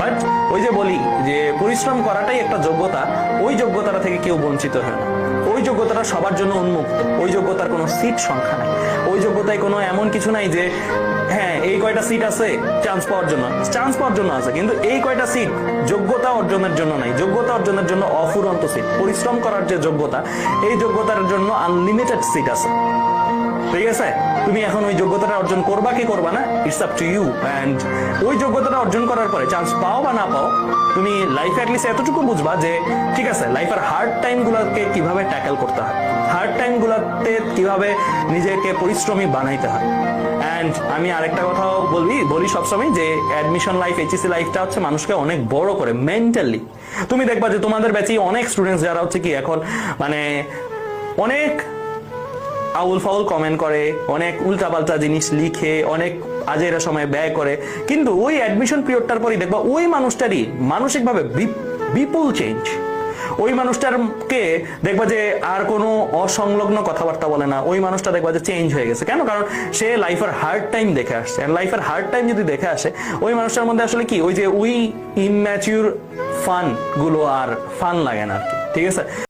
But ওই যে বলি যে পরিশ্রম করাটাই একটা যোগ্যতা, ওই যোগ্যতাটা থেকে কেউ বঞ্চিত হয় না। ওই যোগ্যতাটা সবার জন্য উন্মুক্ত। ওই যোগ্যতার কোনো সিট সংখ্যা নাই। ওই যোগ্যতায় কোনো এমন কিছু নাই যে হ্যাঁ এই কয়টা সিট আছে চান্স পাওয়ার জন্য। চান্স পাওয়ার জন্য আছে, কিন্তু এই কয়টা সিট যোগ্যতা অর্জনের জন্য নাই। যোগ্যতা অর্জনের জন্য অফুরন্ত সিট পরিশ্রম করার যে যোগ্যতা, এই যোগ্যতার জন্য আনলিমিটেড সিট আছে। ঠিক আছে? তুমি এখন ওই যোগ্যতাটা অর্জন করবা কি করবা না? It's up to you and ওই যোগ্যতাটা অর্জন করার পরে চান্স পাও বা না পাও, তুমি লাইফে অ্যাটলিস্ট এতটুকু বুঝবা যে, ঠিক আছে লাইফের হার্ড টাইম গুলাকে কীভাবে ট্যাকেল করতে হয়? হার্ড টাইম গুলাতে কীভাবে নিজেকে পরিশ্রমী বানাইতে হয়? অ্যান্ড আমি আরেকটা কথাও বলবি, বলি সবসময় যে অ্যাডমিশন লাইফ এইচএসসি লাইফটা হচ্ছে মানুষকে অনেক বড় করে মেন্টালি তুমি দেখবা যে তোমাদের ব্যাচে অনেক স্টুডেন্টস যারা হচ্ছে কি এখন মানে অনেক আউল ফাউল কমেন্ট করে, অনেক উল্টাপাল্টা জিনিস লিখে, অনেক আজেরা সময় ব্যয় করে। কিন্তু ওই অ্যাডমিশন পিরিয়ডটার পরই দেখবা ওই মানুষটারই মানসিকভাবে বিপ- বিপুল চেঞ্জ ওই মানুষটারকে দেখবা যে আর কোনো অসংলগ্ন কথাবার্তা বলে না। ওই মানুষটা দেখবা যে চেঞ্জ হয়ে গেছে। কেন? কারণ সে লাইফের হার্ড টাইম দেখে আসছে। লাইফের হার্ড টাইম যদি দেখে আসে, ওই মানুষটার মধ্যে আসলে কি? ওই যে ওই ইম্যাচিউর ফানগুলো আর ফান লাগে না আর কি। ঠিক আছে?